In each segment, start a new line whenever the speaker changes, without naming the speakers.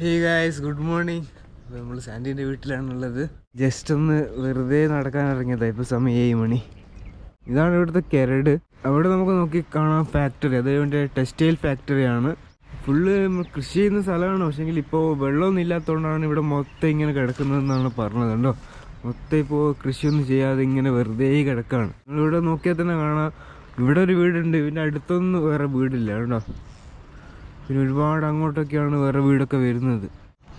Hey guys good morning നമ്മൾ സാൻഡിന്റെ വീട്ടിലാണുള്ളത്. Just ഒന്ന് വെറുതെ നടക്കാൻ ഇറങ്ങിയതാണ് ഇപ്പോൾ സമയം ഏഴ് മണി. ഇതാണ് ഇവിടുത്തെ കെരട്. അവിടെ നമുക്ക് നോക്കി കാണാം ഫാക്ടറി അതേപോലെ ടെക്സ്റ്റൈൽ ഫാക്ടറിയാണ് ഫുള്ള് കൃഷി ചെയ്യുന്ന സ്ഥലമാണ്. പക്ഷേങ്കിൽ ഇപ്പോൾ വെള്ളമൊന്നും ഇല്ലാത്തതുകൊണ്ടാണ് ഇവിടെ മൊത്തം ഇങ്ങനെ കിടക്കുന്നതെന്നാണ് പറഞ്ഞത് കണ്ടോ? മൊത്തം ഇപ്പോൾ കൃഷിയൊന്നും ചെയ്യാതെ ഇങ്ങനെ വെറുതെ കിടക്കുകയാണ് നിങ്ങളിവിടെ നോക്കിയാൽ തന്നെ കാണാം. ഇവിടെ ഒരു വീടുണ്ട്. ഇതിന്റെ അടുത്തൊന്നും വേറെ വീടില്ല കണ്ടോ? പിന്നെ ഒരുപാട് അങ്ങോട്ടൊക്കെയാണ് വേറെ വീടൊക്കെ വരുന്നത്.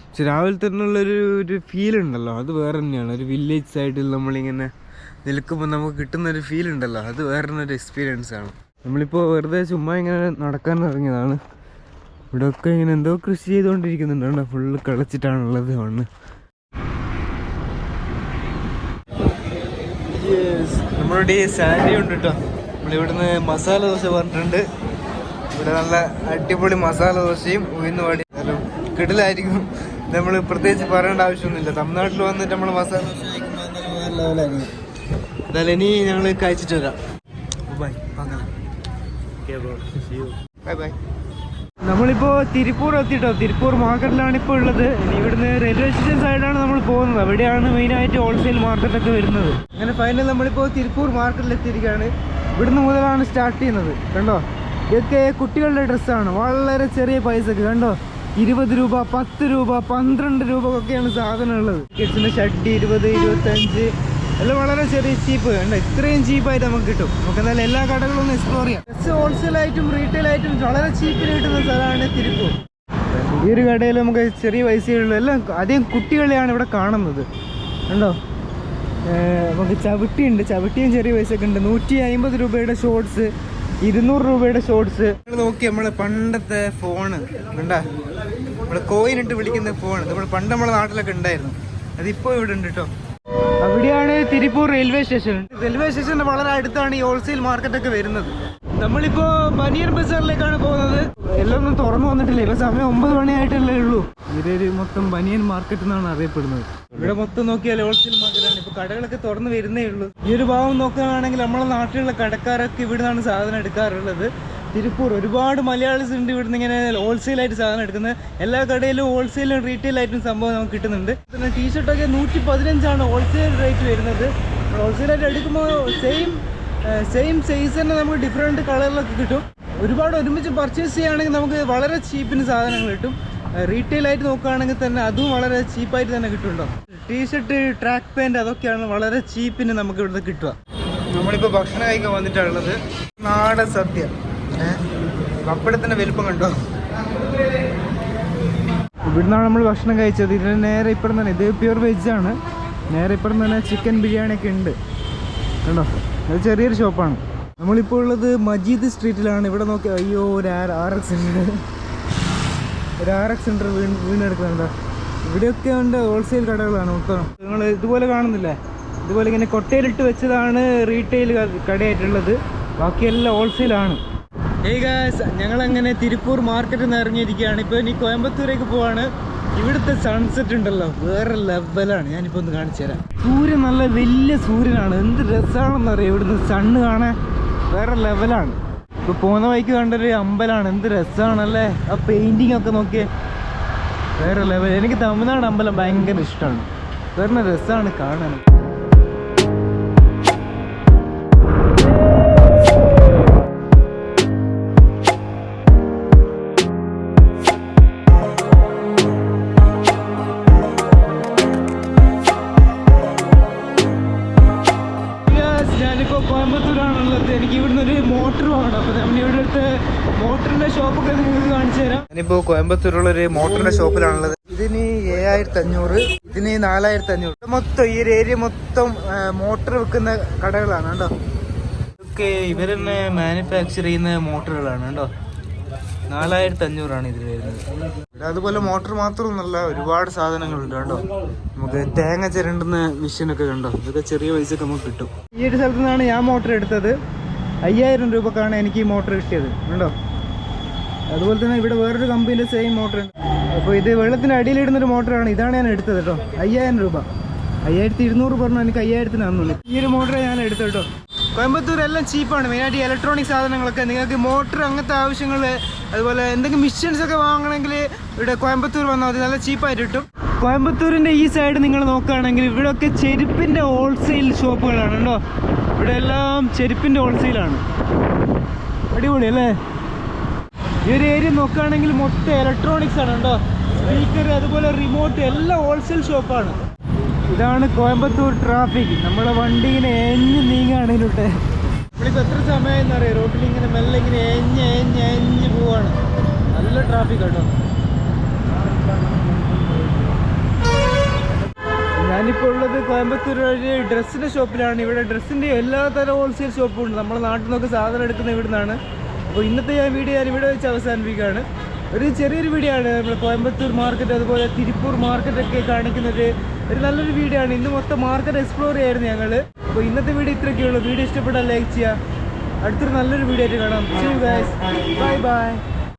പക്ഷെ രാവിലെ തന്നെ ഉള്ളൊരു ഒരു ഫീൽ ഉണ്ടല്ലോ. അത് വേറെ തന്നെയാണ്. ഒരു വില്ലേജ് സൈഡിൽ നമ്മളിങ്ങനെ നിൽക്കുമ്പോൾ നമുക്ക് കിട്ടുന്ന ഒരു ഫീൽ ഉണ്ടല്ലോ. അത് വേറെ ഒരു എക്സ്പീരിയൻസ് ആണ്. നമ്മളിപ്പോൾ വെറുതെ ചുമ്മാ ഇങ്ങനെ നടക്കാൻ ഇറങ്ങിയതാണ്. ഇവിടെയൊക്കെ ഇങ്ങനെ എന്തോ കൃഷി ചെയ്തുകൊണ്ടിരിക്കുന്നുണ്ട്. ഫുള്ള് കളിച്ചിട്ടാണുള്ളത് മണ്ണ്. നമ്മളുടെ സാൻഡി ഉണ്ട് കേട്ടോ നമ്മളിവിടുന്ന് മസാല ദോശ പറഞ്ഞിട്ടുണ്ട്. ഇവിടെ നല്ല അടിപൊളി മസാല ദോശയും ഉയർന്നു പാടി കിടലായിരിക്കും. നമ്മൾ പ്രത്യേകിച്ച് പറയേണ്ട ആവശ്യമൊന്നുമില്ല. തമിഴ്നാട്ടിൽ വന്നിട്ട് നമ്മൾ മസാല ദോശ എന്തായാലും ഇനി ഞങ്ങൾ കഴിച്ചിട്ട് വരാം. ബൈ ബൈ ബൈ നമ്മളിപ്പോ തിരുപ്പൂർ എത്തിട്ടോ? തിരുപ്പൂർ മാർക്കറ്റിലാണ് ഇപ്പോൾ ഉള്ളത്. ഇനി ഇവിടുന്ന് റെയിൽവേ സ്റ്റേഷൻ സൈഡാണ് നമ്മൾ പോകുന്നത്. അവിടെയാണ് മെയിനായിട്ട് ഹോൾസെയിൽ മാർക്കറ്റ് ഒക്കെ വരുന്നത്. അങ്ങനെ ഫൈനൽ നമ്മളിപ്പോ തിരുപ്പൂർ മാർക്കറ്റിൽ എത്തിയിരിക്കുകയാണ്. ഇവിടുന്ന് മുതലാണ് സ്റ്റാർട്ട് ചെയ്യുന്നത്. കണ്ടോ? ഇതൊക്കെ കുട്ടികളുടെ ഡ്രസ്സാണ്. വളരെ ചെറിയ പൈസക്ക്. കണ്ടോ? ഇരുപത് രൂപ പത്ത് രൂപ പന്ത്രണ്ട് രൂപ ഒക്കെയാണ് സാധനം ഉള്ളത് കിഡ്സിന്റെ ഷർട്ട് ഇരുപത് ഇരുപത്തഞ്ച്. എല്ലാം വളരെ ചെറിയ ചീപ്പ് കണ്ടോ? ഇത്രയും ചീപ്പായിട്ട് നമുക്ക് കിട്ടും. നമുക്ക് എന്തായാലും എല്ലാ കടകളും ഒന്ന് എക്സ്പ്ലോർ ചെയ്യാം. ഡ്രസ് ഹോൾസെയിൽ ആയിട്ടും റീറ്റെയിൽ ആയിട്ടും വളരെ ചീപ്പിന് കിട്ടുന്ന സ്ഥലമാണ് തിരുപ്പൂർ. ഈ ഒരു കടയിൽ നമുക്ക് ചെറിയ പൈസയുള്ളൂ എല്ലാം അധികം കുട്ടികളെയാണ് ഇവിടെ കാണുന്നത്. കണ്ടോ? നമുക്ക് ചവിട്ടിയുണ്ട്. ചവിട്ടിയും ചെറിയ പൈസയൊക്കെ ഉണ്ട്. നൂറ്റി അമ്പത് രൂപയുടെ ഷോർട്സ് ഇരുന്നൂറ് രൂപയുടെ ഷോർട്സ് നോക്കി നമ്മൾ പണ്ടത്തെ ഫോണ് കണ്ട? നമ്മൾ കോയിൻ ഇട്ട് വിളിക്കുന്ന ഫോൺ നമ്മൾ പണ്ട് നമ്മളെ നാട്ടിലൊക്കെ ഉണ്ടായിരുന്നു. അതിപ്പോ ഇവിടെ ഉണ്ട് കേട്ടോ അവിടെയാണ് തിരുപ്പൂർ റെയിൽവേ സ്റ്റേഷൻ റെയിൽവേ സ്റ്റേഷന്റെ വളരെ അടുത്താണ് ഈ ഹോൾസെയിൽ മാർക്കറ്റ് ഒക്കെ വരുന്നത്. നമ്മളിപ്പോ ബനിയൻ ബസാറിലേക്കാണ് പോകുന്നത്. എല്ലാം ഒന്നും തുറന്നു വന്നിട്ടില്ല. ഇപ്പൊ സമയം ഒമ്പത് മണിയായിട്ടല്ലേ ഉള്ളൂ. ഇതൊരു മൊത്തം ബനിയൻ മാർക്കറ്റ് എന്നാണ് അറിയപ്പെടുന്നത്. ഇവിടെ മൊത്തം നോക്കിയാൽ ഹോൾസെയിൽ മാർക്കറ്റാണ് ഇപ്പൊ കടകളൊക്കെ തുറന്നു വരുന്നേ ഉള്ളൂ. ഈ ഒരു ഭാഗം നോക്കുകയാണെങ്കിൽ നമ്മളെ നാട്ടിലുള്ള കടക്കാരൊക്കെ ഇവിടുന്നാണ് സാധനം എടുക്കാറുള്ളത്. തിരുപ്പൂർ ഒരുപാട് മലയാളീസ് ഉണ്ട് ഇവിടുന്ന് ഇങ്ങനെ ഹോൾസെയിൽ ആയിട്ട് സാധനം എടുക്കുന്നത്. എല്ലാ കടയിലും ഹോൾസെയിലും റീറ്റെയിൽ ആയിട്ടും സംഭവം നമുക്ക് കിട്ടുന്നുണ്ട്. പിന്നെ ടീഷർട്ടൊക്കെ നൂറ്റി പതിനഞ്ചാണ് ഹോൾസെയിൽ റേറ്റ് വരുന്നത്. ഹോൾസെയിൽ ആയിട്ട് എടുക്കുമ്പോൾ സെയിം സെയിം സൈസ് തന്നെ നമുക്ക് ഡിഫറെന്റ് കളറിലൊക്കെ കിട്ടും. ഒരുപാട് ഒരുമിച്ച് പർച്ചേസ് ചെയ്യുകയാണെങ്കിൽ നമുക്ക് വളരെ ചീപ്പിന് സാധനങ്ങൾ കിട്ടും. റീറ്റെയിൽ ആയിട്ട് നോക്കുകയാണെങ്കിൽ തന്നെ അതും വളരെ ചീപ്പായിട്ട് തന്നെ കിട്ടുന്നുണ്ടോ ടീഷർട്ട് ട്രാക്ക് പാന്റ് അതൊക്കെയാണ് വളരെ ചീപ്പിന് നമുക്ക് ഇവിടുന്ന് കിട്ടുക. നമ്മളിപ്പോൾ ഭക്ഷണം കഴിക്കാൻ വന്നിട്ടുള്ളത് നാടൻ സദ്യ. പപ്പടത്തിന്റെ വലിപ്പം കണ്ടോ? ഇവിടുന്നാണ് നമ്മൾ ഭക്ഷണം കഴിച്ചത്. ഇതിന് നേരെ ഇപ്പുറം തന്നെ ഇത് പ്യൂർ വെജ് ആണ്. നേരെ ഇപ്പുറം തന്നെ ചിക്കൻ ബിരിയാണി ഒക്കെ ഉണ്ട്. കണ്ടോ? അത് ചെറിയൊരു ഷോപ്പാണ് നമ്മളിപ്പോൾ ഉള്ളത് മജീദ് സ്ട്രീറ്റിലാണ് ഇവിടെ നോക്കി അയ്യോ ഒരു ആർ എക്സ് ഉണ്ട്. ഒരു ആർ എക്സ് ഉണ്ട് വീണ് വീണെടുക്കുന്നുണ്ടോ ഇവിടെയൊക്കെ ഉണ്ട് ഹോൾസെയിൽ കടകളാണ് മൊത്തം. നിങ്ങൾ ഇതുപോലെ കാണുന്നില്ലേ? ഇതുപോലെ ഇങ്ങനെ കൊട്ടയിലിട്ട് വെച്ചതാണ് റീറ്റെയിൽ കടയായിട്ടുള്ളത്. ബാക്കിയെല്ലാം ഹോൾസെയിലാണ് ഏയ് ഞങ്ങളങ്ങനെ തിരുപ്പൂർ മാർക്കറ്റിൽ നിന്ന് ഇറങ്ങിയിരിക്കുകയാണ്. ഇപ്പോൾ ഇനി കോയമ്പത്തൂരേക്ക് പോവാണ്. ഇവിടുത്തെ സൺസെറ്റ് ഉണ്ടല്ലോ. വേറെ ലെവലാണ് ഞാനിപ്പോൾ ഒന്ന് കാണിച്ചു തരാം. സൂര്യൻ നല്ല വലിയ സൂര്യനാണ്. എന്ത് രസമാണെന്നറിയാം ഇവിടുന്ന് സണ്ണ് കാണാൻ വേറെ ലെവലാണ് ഇപ്പോൾ പോകുന്ന വഴിക്ക് കണ്ടൊരു അമ്പലമാണ് എന്ത് രസമാണല്ലേ ആ പെയിന്റിങ് ഒക്കെ നോക്കിയേ. വേറെ ലെവൽ എനിക്ക് തമിഴ്നാട് അമ്പലം ഭയങ്കര ഇഷ്ടമാണ്. വേറെ രസമാണ് കാണാൻ. Yes, ഞാനിപ്പോ കോയമ്പത്തൂരാണുള്ളത്. എനിക്ക് ഇവിടുന്ന് ഒരു മോട്ടർ വേണം അപ്പൊ നമ്മൾ ഇവിടെ അടുത്ത് മോട്ടറിന്റെ ഷോപ്പൊക്കെ നിങ്ങൾക്ക് കാണിച്ചു തരാം. ഞാനിപ്പോ കോയമ്പത്തൂരുള്ള ഒരു മോട്ടറിന്റെ ഷോപ്പിലാണുള്ളത്. ഇതിന് ഏഴായിരത്തി അഞ്ഞൂറ് ഇതിന് നാലായിരത്തി അഞ്ഞൂറ് മൊത്തം ഈ ഒരു ഏരിയ മൊത്തം മോട്ടർ വെക്കുന്ന കടകളാണ് കേട്ടോ. തന്നെ മാനുഫാക്ചർ ചെയ്യുന്ന മോട്ടറുകളാണ് കേട്ടോ. നാലായിരത്തി അഞ്ഞൂറാണ് ഇതിൽ വരുന്നത് അതുപോലെ മോട്ടർ മാത്രമൊന്നുമല്ല ഒരുപാട് സാധനങ്ങളുണ്ട് കേട്ടോ നമുക്ക് തേങ്ങ ചിരണ്ടുന്ന മെഷീനൊക്കെ കണ്ടോ? ഇതൊക്കെ ചെറിയ പൈസക്ക് നമുക്ക് കിട്ടും. ഈ ഒരു സ്ഥലത്തു നിന്നാണ് ഞാൻ മോട്ടർ എടുത്തത്. അയ്യായിരം രൂപക്കാണ് എനിക്ക് ഈ മോട്ടർ കിട്ടിയത് കണ്ടോ? അതുപോലെ തന്നെ ഇവിടെ വേറൊരു കമ്പനിയുടെ സെയിം മോട്ടർ ഉണ്ട്. അപ്പോൾ ഇത് വെള്ളത്തിന് അടിയിലിടുന്നൊരു മോട്ടറാണ് ഇതാണ് ഞാൻ എടുത്തത് കേട്ടോ. അയ്യായിരം രൂപ. അയ്യായിരത്തി ഇരുന്നൂറ് പറഞ്ഞു എനിക്ക് അയ്യായിരത്തിന് തന്നുള്ളൂ ഈ ഒരു മോട്ടറെ ഞാൻ എടുത്തു കേട്ടോ. കോയമ്പത്തൂർ എല്ലാം ചീപ്പാണ് മെയിനായിട്ട് ഇലക്ട്രോണിക് സാധനങ്ങളൊക്കെ. നിങ്ങൾക്ക് മോട്ടർ അങ്ങനത്തെ ആവശ്യങ്ങൾ അതുപോലെ എന്തെങ്കിലും മിഷൻസ് ഒക്കെ വാങ്ങണമെങ്കിൽ ഇവിടെ കോയമ്പത്തൂർ വന്നാൽ മതി. നല്ല ചീപ്പായിട്ട് കിട്ടും. കോയമ്പത്തൂരിന്റെ ഈ സൈഡ് നിങ്ങൾ നോക്കുകയാണെങ്കിൽ ഇവിടെയൊക്കെ ചെരുപ്പിന്റെ ഹോൾസെയിൽ ഷോപ്പുകളാണ് കേട്ടോ. ഇവിടെ എല്ലാം ചെരുപ്പിന്റെ ഹോൾസെയിലാണ് അടിപൊളി അല്ലേ? ഈ ഒരു ഏരിയ നോക്കുകയാണെങ്കിൽ മൊത്തം ഇലക്ട്രോണിക്സ് ആണ് കേട്ടോ. സ്പീക്കർ അതുപോലെ റിമോട്ട് എല്ലാം ഹോൾസെയിൽ ഷോപ്പാണ് ഇതാണ് കോയമ്പത്തൂർ ട്രാഫിക് നമ്മളെ വണ്ടി എഞ്ഞ് നീങ്ങുകയാണ് നമ്മളിപ്പോൾ എത്ര സമയം എന്നറിയാം റോട്ടിൽ ഇങ്ങനെ മെല്ലെ ഇങ്ങനെ എഞ്ഞ് എഞ്ഞ് എഞ്ഞ് പോവാണ്. നല്ല ട്രാഫിക് കേട്ടോ ഞാനിപ്പോൾ ഉള്ളത് കോയമ്പത്തൂർ വഴി ഡ്രസ്സിന്റെ ഷോപ്പിലാണ്. ഇവിടെ ഡ്രസ്സിന്റെ എല്ലാ തരം ഹോൾസെയിൽ ഷോപ്പും ഉണ്ട്. നമ്മുടെ നാട്ടിൽ നിന്നൊക്കെ സാധനം എടുക്കുന്ന ഇവിടെ നിന്നാണ് അപ്പോൾ ഇന്നത്തെ ഞാൻ വീഡിയോ ഞാൻ ഇവിടെ വെച്ച് അവസാനിപ്പിക്കുകയാണ്. ഒരു ചെറിയൊരു വീഡിയോ ആണ് നമ്മുടെ കോയമ്പത്തൂർ മാർക്കറ്റ് അതുപോലെ തിരുപ്പൂർ മാർക്കറ്റൊക്കെ കാണിക്കുന്നത് ഒരു നല്ലൊരു വീഡിയോ ആണ്. ഇന്ന് മൊത്തം മാർക്കറ്റ് എക്സ്പ്ലോർ ചെയ്യായിരുന്നു ഞങ്ങൾ അപ്പോൾ ഇന്നത്തെ വീഡിയോ ഇത്രയൊക്കെ ഉള്ളൂ വീഡിയോ ഇഷ്ടപ്പെട്ടാൽ ലൈക്ക് ചെയ്യുക. അടുത്തൊരു നല്ലൊരു വീഡിയോ ആയിട്ട് കാണാം. Bye bye